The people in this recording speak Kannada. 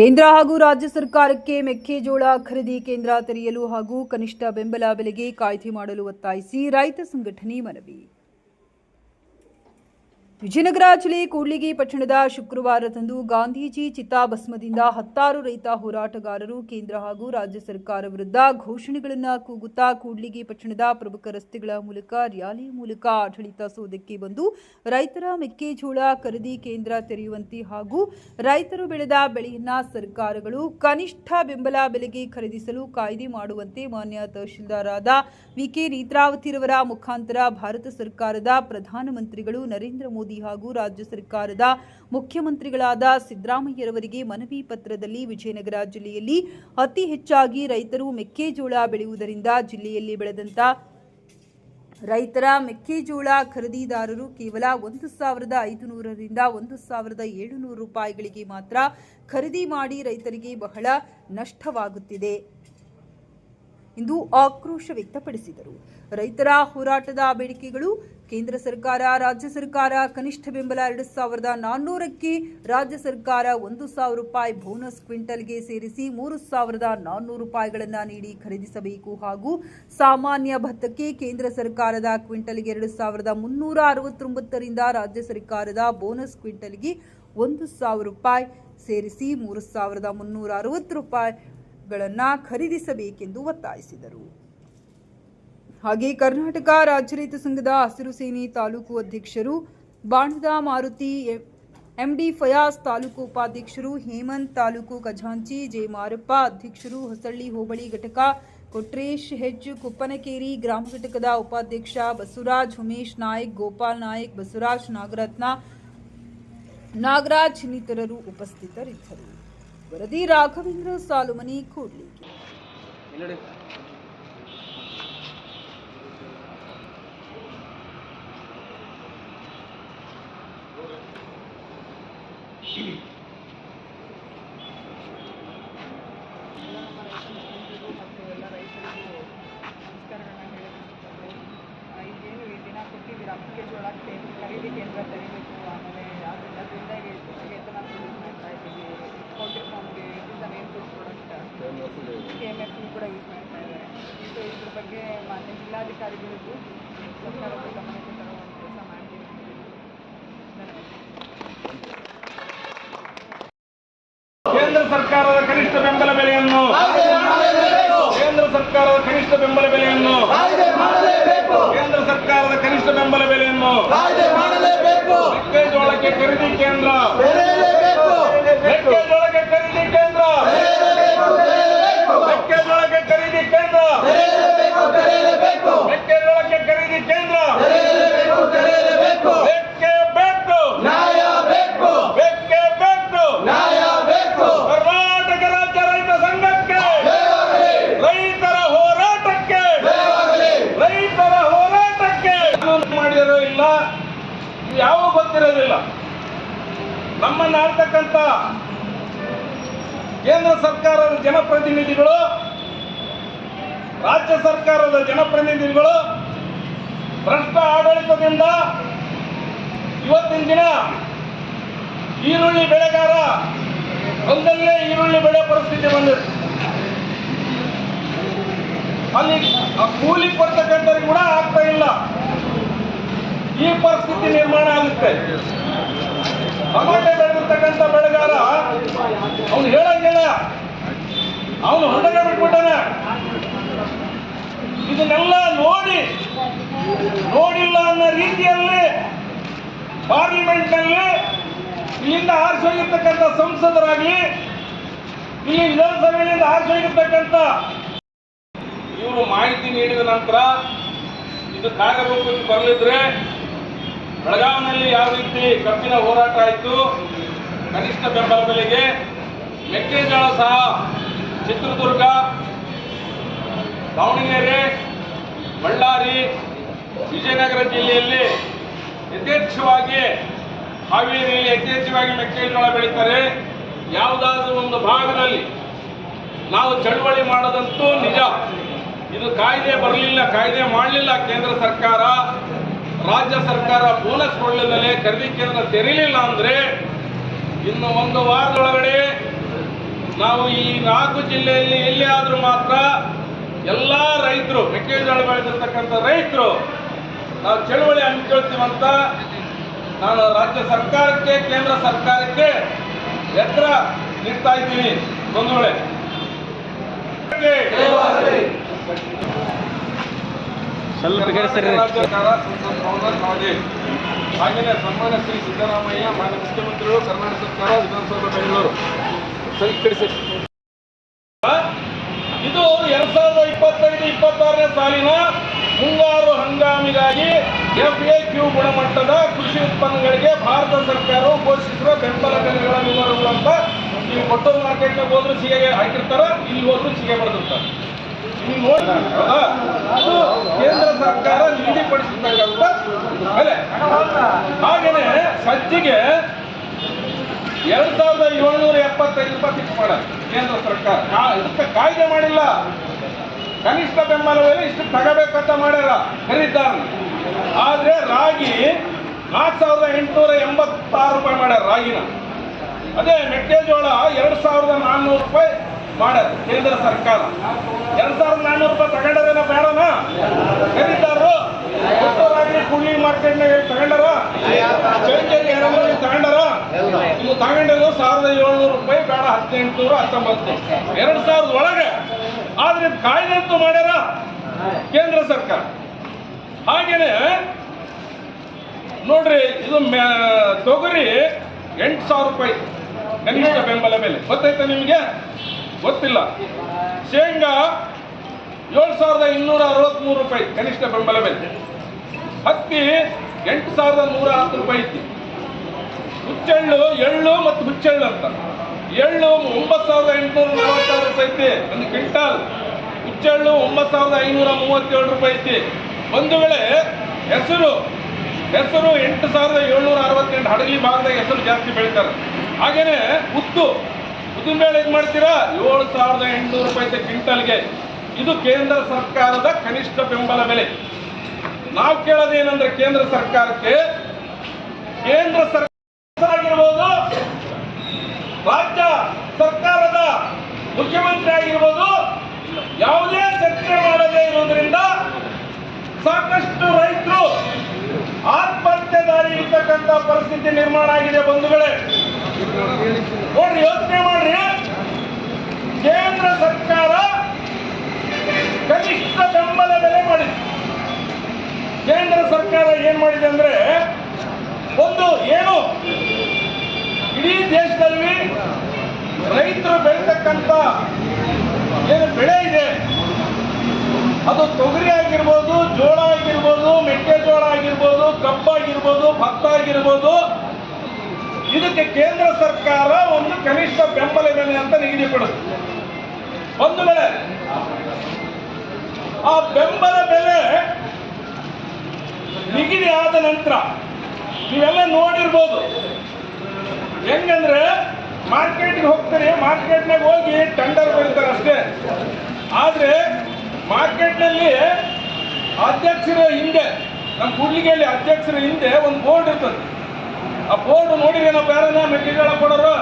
ಕೇಂದ್ರ ಹಾಗೂ ರಾಜ್ಯ ಸರ್ಕಾರಕ್ಕೆ ಮೆಕ್ಕೆಜೋಳ ಖರೀದಿ ಕೇಂದ್ರ ತೆರೆಯಲು ಹಾಗೂ ಕನಿಷ್ಠ ಬೆಂಬಲ ಬೆಲೆಗೆ ಕಾಯ್ದೆ ಮಾಡಲು ಒತ್ತಾಯಿಸಿ ರೈತ ಸಂಘಟನೆ ಮನವಿ. ವಿಜಯನಗರ ಜಿಲ್ಲೆ ಕೂಡ್ಲಿಗಿ ಪಟ್ಟಣದ ಶುಕ್ರವಾರದಂದು ಗಾಂಧೀಜಿ ಚಿತಾಭಸ್ಮದಿಂದ ಹತ್ತಾರು ರೈತ ಹೋರಾಟಗಾರರು ಕೇಂದ್ರ ಹಾಗೂ ರಾಜ್ಯ ಸರ್ಕಾರ ವಿರುದ್ಧ ಘೋಷಣೆಗಳನ್ನು ಕೂಗುತ್ತಾ ಕೂಡ್ಲಿಗಿ ಪಟ್ಟಣದ ಪ್ರಮುಖ ರಸ್ತೆಗಳ ಮೂಲಕ, ರ್ಯಾಲಿ ಮೂಲಕ ಆಡಳಿತ ಸೌಧಕ್ಕೆ ಬಂದು ರೈತರ ಮೆಕ್ಕೆಜೋಳ ಖರೀದಿ ಕೇಂದ್ರ ತೆರೆಯುವಂತೆ ಹಾಗೂ ರೈತರು ಬೆಳೆದ ಬೆಳೆಯನ್ನ ಸರ್ಕಾರಗಳು ಕನಿಷ್ಠ ಬೆಂಬಲ ಬೆಲೆಗೆ ಖರೀದಿಸಲು ಕಾಯ್ದೆ ಮಾಡುವಂತೆ ಮಾನ್ಯ ತಹಶೀಲ್ದಾರಾದ ವಿಕೆ ನೇತ್ರಾವತಿರವರ ಮುಖಾಂತರ ಭಾರತ ಸರ್ಕಾರದ ಪ್ರಧಾನಮಂತ್ರಿಗಳು ನರೇಂದ್ರ ಮೋದಿ ಹಾಗೂ ರಾಜ್ಯ ಸರ್ಕಾರದ ಮುಖ್ಯಮಂತ್ರಿಗಳಾದ ಸಿದ್ದರಾಮಯ್ಯರವರಿಗೆ ಮನವಿ ಪತ್ರದಲ್ಲಿ ವಿಜಯನಗರ ಜಿಲ್ಲೆಯಲ್ಲಿ ಅತಿ ಹೆಚ್ಚಾಗಿ ರೈತರು ಮೆಕ್ಕೆಜೋಳ ಬೆಳೆಯುವುದರಿಂದ ಜಿಲ್ಲೆಯಲ್ಲಿ ಬೆಳೆದಂತ ರೈತರ ಮೆಕ್ಕೆಜೋಳ ಖರೀದಿದಾರರು ಕೇವಲ ಒಂದು ಸಾವಿರದ ಐದುನೂರರಿಂದ ಒಂದು ಸಾವಿರದ ಏಳುನೂರು ರೂಪಾಯಿಗಳಿಗೆ ಮಾತ್ರ ಖರೀದಿ ಮಾಡಿ ರೈತರಿಗೆ ಬಹಳ ನಷ್ಟವಾಗುತ್ತಿದೆ. ಎಂದು ಆಕ್ರೋಶ ವ್ಯಕ್ತಪಡಿಸಿದರು. ರೈತರ ಹೋರಾಟದ ಬೇಡಿಕೆಗಳು ಕೇಂದ್ರ ಸರ್ಕಾರ, ರಾಜ್ಯ ಸರ್ಕಾರ ಕನಿಷ್ಠ ಬೆಂಬಲ ಎರಡು ಸಾವಿರದ ನಾನ್ನೂರಕ್ಕೆ, ರಾಜ್ಯ ಸರ್ಕಾರ ಒಂದು ಸಾವಿರ ರೂಪಾಯಿ ಬೋನಸ್ ಕ್ವಿಂಟಲ್ಗೆ ಸೇರಿಸಿ ಮೂರು ಸಾವಿರದ ನಾನ್ನೂರು ರೂಪಾಯಿಗಳನ್ನು ನೀಡಿ ಖರೀದಿಸಬೇಕು ಹಾಗೂ ಸಾಮಾನ್ಯ ಭತ್ತಕ್ಕೆ ಕೇಂದ್ರ ಸರ್ಕಾರದ ಕ್ವಿಂಟಲ್ಗೆ ಎರಡು ಸಾವಿರದ ಮುನ್ನೂರ ಅರವತ್ತೊಂಬತ್ತರಿಂದ ರಾಜ್ಯ ಸರ್ಕಾರದ ಬೋನಸ್ ಕ್ವಿಂಟಲ್ಗೆ ಒಂದು ಸಾವಿರ ರೂಪಾಯಿ ಸೇರಿಸಿ ಮೂರು ಸಾವಿರದ ಮುನ್ನೂರ ಅರವತ್ತು ರೂಪಾಯಿಗಳನ್ನು ಖರೀದಿಸಬೇಕೆಂದು ಒತ್ತಾಯಿಸಿದರು. ಹಾಗೆ ಕರ್ನಾಟಕ ರಾಜ್ಯ ರೈತ ಸಂಘದ ಹಸಿರು ಸೇನೆ ತಾಲೂಕು ಅಧ್ಯಕ್ಷರು ಬಾಣದ ಮಾರುತಿ ಎಂಡಿ ಫಯಾಜ್ ತಾಲೂಕು ಉಪಾಧ್ಯಕ್ಷರು ಹೇಮಂತ್ ತಾಲೂಕು ಖಜಾಂಚಿ ಜೆ ಮಾರಪ್ಪ ಅಧ್ಯಕ್ಷರು ಹೊಸಳ್ಳಿ ಹೋಬಳಿ ಘಟಕ ಕೊಟ್ರೇಶ್ ಹೆಚ್ ಕುಪ್ಪನಕೇರಿ ಗ್ರಾಮ ಘಟಕದ ಉಪಾಧ್ಯಕ್ಷ ಬಸವರಾಜ್ ಉಮೇಶ್ ನಾಯಕ್ ಗೋಪಾಲ್ ನಾಯಕ್ ಬಸವರಾಜ್ ನಾಗರತ್ನ ನಾಗರಾಜ್ ಇನ್ನಿತರರು ಉಪಸ್ಥಿತರಿದ್ದರು. ವರದಿ ರಾಘವೇಂದ್ರ ಸಾಲುಮನಿ ಕೂಡ್ಲಿ. ಮತ್ತು ಎಲ್ಲ ರೈತರಿಗೂ ನಮಸ್ಕಾರಗಳನ್ನ ಹೇಳಬೇಕು ಈಗೇನು ಈ ದಿನ ಕೊಟ್ಟಿದ್ದೀರಾ? ಮೆಕ್ಕೆಜೋಳ ಖರೀದಿ ಕೇಂದ್ರ ತೆರಿಬೇಕು ಜಿಲ್ಲಾಧಿಕಾರಿಗಳಿಗೂ ಸರ್ಕಾರದ ಗಮನಕ್ಕೆ ತರುವಂಥ ಕೆಲಸ ಮಾಡ್ತೀವಿ ಕೇಂದ್ರ ಸರ್ಕಾರದ ಕನಿಷ್ಠ ಬೆಂಬಲ ಬೆಲೆಯನ್ನು ಕೇಂದ್ರ ಸರ್ಕಾರದ ಕನಿಷ್ಠ ಬೆಂಬಲ ಬೆಲೆಯನ್ನು ಕೇಂದ್ರ ಸರ್ಕಾರದ ಕನಿಷ್ಠ ಬೆಂಬಲ ಬೆಲೆಯನ್ನು ಮೆಕ್ಕೆಜೋಳಕ್ಕೆ ಖರೀದಿ ಕೇಂದ್ರ ಮೆಕ್ಕೆಜೋಳಕ್ಕೆ ಖರೀದಿ ಕೇಂದ್ರ ಮೆಕ್ಕೆಜೋಳಕ್ಕೆ ಖರೀದಿ ಕೇಂದ್ರ ಕೇಂದ್ರ. ನ್ಯಾಯ ಬೇಕು. ಬೇಕೇ ಬೇಕು. ಕರ್ನಾಟಕ ರಾಜ್ಯ ರೈತ ಸಂಘಕ್ಕೆ. ರೈತರ ಹೋರಾಟಕ್ಕೆ. ರೈತರ ಹೋರಾಟಕ್ಕೆ. ಮಾಡಿರೋ ಇಲ್ಲ. ಯಾವ ಗೊತ್ತಿರೋದಿಲ್ಲ. ನಮ್ಮನ್ನ ಆಳ್ತಕ್ಕಂಥ ಕೇಂದ್ರ ಸರ್ಕಾರದ ಜನಪ್ರತಿನಿಧಿಗಳು ರಾಜ್ಯ ಸರ್ಕಾರದ ಜನಪ್ರತಿನಿಧಿಗಳು ಭ್ರಷ್ಟ ಆಡಳಿತದಿಂದ ಇವತ್ತಿನ ದಿನ ಈರುಳ್ಳಿ ಬೆಳೆಗಾರ ಒಂದಲ್ಲೇ ಈರುಳ್ಳಿ ಬೆಳೆ ಪರಿಸ್ಥಿತಿ ಬಂದಿದೆ. ಅಲ್ಲಿ ಕೂಲಿ ಕೊಡ್ತಕ್ಕಂಥವ್ರಿಗೆ ಕೂಡ ಆಗ್ತಾ ಇಲ್ಲ. ಈ ಪರಿಸ್ಥಿತಿ ನಿರ್ಮಾಣ ಆಗುತ್ತೆ. ಟಮಾಟೆ ಬೆಳೆದಿರ್ತಕ್ಕಂಥ ಬೆಳೆಗಾರ, ಅವನು ಹೇಳಂಗಿಲ್ಲ ಅವನು ಹೊರಗಡೆ ಬಿಟ್ಬಿಟ್ಟಾನೆ. ಇದನ್ನೆಲ್ಲ ನೋಡಿ ನೋಡಿಲ್ಲ ಅನ್ನೋ ರೀತಿಯಲ್ಲಿ ಪಾರ್ಲಿಮೆಂಟ್ನಲ್ಲಿ ಇಲ್ಲಿಂದ ಆರಿಸೋಗಿರ್ತಕ್ಕಂಥ ಸಂಸದರಾಗಲಿ ಇಲ್ಲಿ ವಿಧಾನಸಭೆಯಿಂದ ಆರಿಸೋಗಿರ್ತಕ್ಕಂಥ ಇವರು ಮಾಹಿತಿ ನೀಡಿದ ನಂತರ ಇದು ಕಾರ್ಯರೂಪಕ್ಕೆ ಬರಲಿದ್ರೆ ಬೆಳಗಾವಿನಲ್ಲಿ ಯಾವ ರೀತಿ ಕಬ್ಬಿನ ಹೋರಾಟ ಆಯಿತು, ಕನಿಷ್ಠ ಬೆಂಬಲ ಬೆಲೆಗೆ ಮೆಕ್ಕೆಜೋಳ ಸಹ ಚಿತ್ರದುರ್ಗ, ದಾವಣಗೆರೆ ವಿಜಯನಗರ ಜಿಲ್ಲೆಯಲ್ಲಿ ಯಥೇಚ್ಛವಾಗಿ ಹಾವೇರಿಯಲ್ಲಿ ಯಥೇಚ್ಛವಾಗಿ ಮೆಕ್ಕೆಜೋಳ ಬೆಳೀತಾರೆ. ಯಾವುದಾದ್ರೂ ಒಂದು ಭಾಗದಲ್ಲಿ ನಾವು ಚಳುವಳಿ ಮಾಡೋದಂತೂ ನಿಜ. ಇದು ಕಾಯ್ದೆ ಬರಲಿಲ್ಲ, ಕಾಯ್ದೆ ಮಾಡಲಿಲ್ಲ ಕೇಂದ್ರ ಸರ್ಕಾರ. ರಾಜ್ಯ ಸರ್ಕಾರ ಬೋನಸ್ ಕೊಡಲಿಲ್ಲದೆ ಖರೀದಿ ಕೇಂದ್ರ ತೆರೀಲಿಲ್ಲ ಅಂದ್ರೆ ಇನ್ನು ಒಂದು ವಾರದೊಳಗಡೆ ನಾವು ಈ ನಾಲ್ಕು ಜಿಲ್ಲೆಯಲ್ಲಿ ಎಲ್ಲಿ ಮಾತ್ರ ಎಲ್ಲ ರೈತರು, ಮೆಕ್ಕೆಜೋಳ ಬೆಳೆದಿರ್ತಕ್ಕಂಥ ರೈತರು ನಾವು ಚಳುವಳಿ ಹಮ್ಮಿಕೊಳ್ತೀವಂತ ನಾನು ರಾಜ್ಯ ಸರ್ಕಾರಕ್ಕೆ ಕೇಂದ್ರ ಸರ್ಕಾರಕ್ಕೆ ಎತ್ತರ ನೀಡ್ತಾ ಇದ್ದೀನಿ. ಒಂದು ವೇಳೆ ಹಾಗೆಯೇ ಸನ್ಮಾನ್ಯ ಶ್ರೀ ಸಿದ್ದರಾಮಯ್ಯ ಮಾನ್ಯ ಮುಖ್ಯಮಂತ್ರಿಗಳು ಕರ್ನಾಟಕ ಸರ್ಕಾರ ವಿಧಾನಸೌಧ ಬೆಂಗಳೂರು. ಇದು ಎರಡ್ ಸಾವಿರದ ಇಪ್ಪತ್ತೈದು ಇಪ್ಪತ್ತಾರನೇ ಸಾಲಿನ ಮುಂಗಾರು ಹಂಗಾಮಿಗಾಗಿ ಎಫ್ ಎ ಕ್ಯೂ ಗುಣಮಟ್ಟದ ಕೃಷಿ ಉತ್ಪನ್ನಗಳಿಗೆ ಭಾರತ ಸರ್ಕಾರವು ಘೋಷಿಸಿರುವ ಬೆಂಬಲ ಬೆಲೆಗಳ ವಿವರಗಳು ಅಂತ ನೀವು ಕೊಟ್ಟೂರು ಮಾರ್ಕೆಟ್ನಾಗ ಹೋದ್ರು ಸಿಗೆ ಹಾಕಿರ್ತಾರ, ಇಲ್ಲಿ ಹೋದ್ರು ಸಿಗೆ ಬರೆದಿರ್ತಾರೆ. ನೀವು? ಅದು ಕೇಂದ್ರ ಸರ್ಕಾರ ನಿಗದಿಪಡಿಸಿರ್ತಕ್ಕಂಥ ಬೆಲೆ. ಹಾಗೇನೆ ಸಜ್ಜಿಗೆ ಎರಡ್ ಸಾವಿರದ ಏಳ್ನೂರ ಎಪ್ಪತ್ತೈದು ರೂಪಾಯಿ ಫಿಕ್ಸ್ ಮಾಡ ಕೇಂದ್ರ ಸರ್ಕಾರ. ಇದಕ್ಕೆ ಕಾಯ್ದೆ ಮಾಡಿಲ್ಲ. ಕನಿಷ್ಠ ಬೆಂಬಲ ಬೆಲೆ ಇಷ್ಟು ಅಂತ ಮಾಡ್ಯಾರ ಖರೀದಾರ ಆದ್ರೆ ರಾಗಿ ನಾಲ್ಕು ಸಾವಿರದ ಎಂಟುನೂರ ಎಂಬತ್ತಾರು ರೂಪಾಯಿ ಮಾಡ್ಯಾರ ರಾಗಿನ. ಅದೇ ಮೆಕ್ಕೆಜೋಳ ಎರಡು ಸಾವಿರದ ನಾನ್ನೂರು ರೂಪಾಯಿ ಮಾಡ್ಯಾರ ಕೇಂದ್ರ ಸರ್ಕಾರ. ಎರಡ್ ಸಾವಿರದ ನಾನ್ನೂರು ರೂಪಾಯಿ ತಗೊಂಡದೇನ ಬೇಡನ? ಖರೀದಾರರು ಕೂಲಿ ಮಾರ್ಕೆಟ್ ಮಾರ್ಕೆಟ್ನಾಗ ತಗೊಂಡಾರ? ಚೌಂಚೇರಿ ಎರಡಲ್ಲಿ ತಗೊಂಡಾರ? ನೀವು ತಗೊಂಡಿರೋ ಸಾವಿರದ ಏಳ್ನೂರು ರೂಪಾಯಿ, ಬೇಡ ಹದಿನೆಂಟುನೂರ ಹತ್ತೊಂಬತ್ತು. ಎರಡು ಸಾವಿರದ ಒಳಗೆ ಆದ್ರೆ ಅಂತ ಮಾಡ್ಯಾರ ಕೇಂದ್ರ ಸರ್ಕಾರ. ಹಾಗೇನೆ ನೋಡ್ರಿ, ಇದು ತೊಗರಿ ಎಂಟು ಸಾವಿರ ರೂಪಾಯಿ ಕನಿಷ್ಠ ಬೆಂಬಲ ಮೇಲೆ ಗೊತ್ತಾಯ್ತಾ ನಿಮಗೆ? ಗೊತ್ತಿಲ್ಲ. ಶೇಂಗಾ ಏಳು ಸಾವಿರದ ಇನ್ನೂರ ಅರವತ್ತ್ಮೂರು ರೂಪಾಯಿ ಕನಿಷ್ಠ ಬೆಂಬಲ ಬೆಲೆ. ಹತ್ತಿ ಎಂಟು ಸಾವಿರದ ನೂರ ಹತ್ತು ರೂಪಾಯಿ ಇತ್ತು ಹುಚ್ಚೆಳ್ಳು, ಎಳ್ಳು ಮತ್ತು ಹುಚ್ಚೆಳ್ಳು ಅಂತ. ಎಳ್ಳು ಒಂಬತ್ತು ಸಾವಿರದ ಎಂಟುನೂರ ನಲವತ್ತಾರು ರೂಪಾಯಿ ಐತಿ. ಒಂದು ಕ್ವಿಂಟಾಲ್. ಹುಚ್ಚೆಳ್ಳು ಒಂಬತ್ತು ಸಾವಿರದ ಐನೂರ ಮೂವತ್ತೇಳು ರೂಪಾಯಿ ಐತಿ. ಒಂದು ವೇಳೆ ಹೆಸರು ಹೆಸರು ಎಂಟು ಸಾವಿರದ ಏಳ್ನೂರ ಅರವತ್ತೆಂಟು ಹಡಗಲಿ ಭಾಗದಾಗ ಹೆಸರು ಜಾಸ್ತಿ ಬೆಳೀತಾರೆ. ಹಾಗೇನೆ ಉದ್ದು ಉದ್ದಿನ ಬೇಳೆ ಇದು ಮಾಡ್ತೀರಾ? ಏಳು ಸಾವಿರದ ಎಂಟುನೂರು ರೂಪಾಯಿ ಐತೆ ಕ್ವಿಂಟಲ್ಗೆ. ಇದು ಕೇಂದ್ರ ಸರ್ಕಾರದ ಕನಿಷ್ಠ ಬೆಂಬಲ ಬೆಲೆ. ನಾವು ಕೇಳೋದೇನಂದ್ರೆ ಕೇಂದ್ರ ಸರ್ಕಾರಕ್ಕೆ ಕೇಂದ್ರ ಸರ್ಕಾರ ಆಗಿರ್ಬೋದು ರಾಜ್ಯ ಸರ್ಕಾರದ ಮುಖ್ಯಮಂತ್ರಿ ಆಗಿರ್ಬೋದು ಯಾವುದೇ ಚರ್ಚೆ ಮಾಡದೇ ಇರುವುದರಿಂದ ಸಾಕಷ್ಟು ರೈತರು ಆತ್ಮಹತ್ಯೆ ದಾರಿ ಇರ್ತಕ್ಕಂಥ ಆಗಿದೆ ಬಂಧುಗಳೇ. ನೋಡ್ರಿ, ಯೋಚನೆ ಮಾಡ್ರಿ. ಕೇಂದ್ರ ಸರ್ಕಾರ ಕನಿಷ್ಠ ಬೆಂಬಲ ಬೆಲೆ ಮಾಡಿದೆ. ಕೇಂದ್ರ ಸರ್ಕಾರ ಏನ್ ಮಾಡಿದೆ ಅಂದ್ರೆ, ಒಂದು ಏನು, ಇಡೀ ದೇಶದಲ್ಲಿ ರೈತರು ಬೆಳೆತಕ್ಕಂತ ಏನು ಬೆಳೆ ಇದೆ, ಅದು ತೊಗರಿ ಆಗಿರ್ಬೋದು, ಜೋಳ ಆಗಿರ್ಬೋದು, ಮೆಕ್ಕೆಜೋಳ ಆಗಿರ್ಬೋದು ಕಬ್ಬಾಗಿರ್ಬೋದು ಭತ್ತ ಆಗಿರ್ಬೋದು ಇದಕ್ಕೆ ಕೇಂದ್ರ ಸರ್ಕಾರ ಒಂದು ಕನಿಷ್ಠ ಬೆಂಬಲ ಬೆಲೆ ಅಂತ ನಿಗದಿಪಡಿಸ್ತದೆ ಒಂದು ಬೆಲೆ. ಆ ಬೆಂಬಲ ಬೆಲೆ ನಿಗದಿ ಆದ ನಂತರ ನೀವೆಲ್ಲ ನೋಡಿರ್ಬೋದು. ಹೆಂಗಂದ್ರೆ ಮಾರ್ಕೆಟ್ಗೆ ಹೋಗ್ತಾರೆ, ಮಾರ್ಕೆಟ್ನಾಗ ಹೋಗಿ ಟೆಂಡರ್ ಬರೀತಾರೆ ಅಷ್ಟೇ. ಆದ್ರೆ ಮಾರ್ಕೆಟ್ನಲ್ಲಿ ಅಧ್ಯಕ್ಷರ ಹಿಂದೆ, ನಮ್ಮ ಕೂಡ್ಲಿಗೆಯಲ್ಲಿ ಅಧ್ಯಕ್ಷರ ಹಿಂದೆ ಒಂದು ಬೋರ್ಡ್ ಇರ್ತದೆ. ಆ ಬೋರ್ಡ್ ನೋಡಿರೇನಪ್ಪ ಯಾರನ್ನ ಮೆಕ್ಕೆಜೋಳ ಕೊಡೋರು.